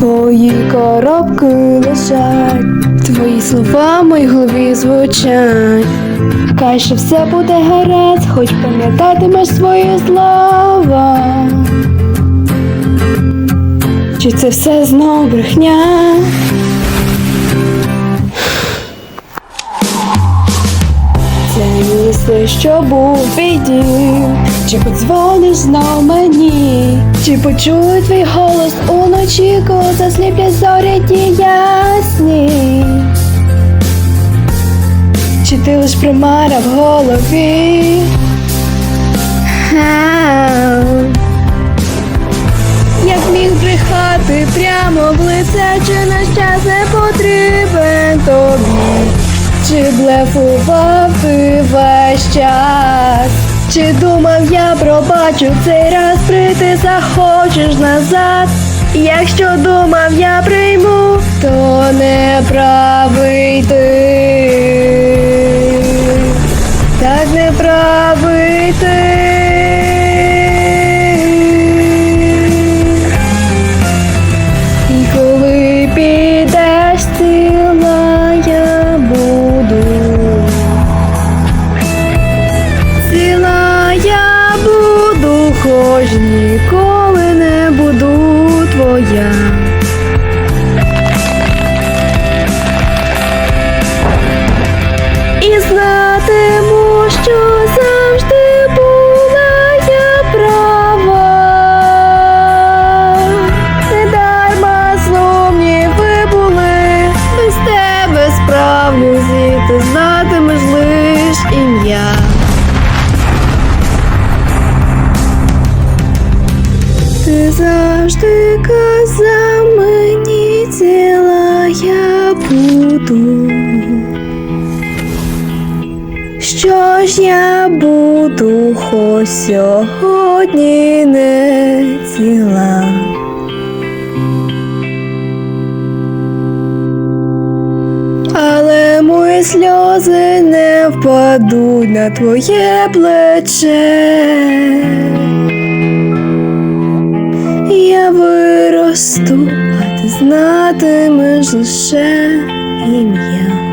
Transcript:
думки лежать, твої слова в моїй голові звучать. Хай що все буде гаразд, хоч пам'ятатимеш свої слова. Чи це все знов брехня? Це місце, що був біді Чи подзвониш знов мені? Чи почую твій голос уночі, коли засліплять зорі ті ясні? Чи ти лиш примара в голові? Як міг брехати прямо в лице, чи наш час не потрібен тобі? Чи блефував ти весь час? Чи думав я пробачу цей раз прийти захочеш назад? Якщо думав я прийму, то не правий ти. Так не правий ти. І коли підеш Завжди казав мені ціла я буду. Що ж я буду, хоч сьогодні не ціла. Але мої сльози не впадуть на твоє плече. Ти знатимеш лише ім'я.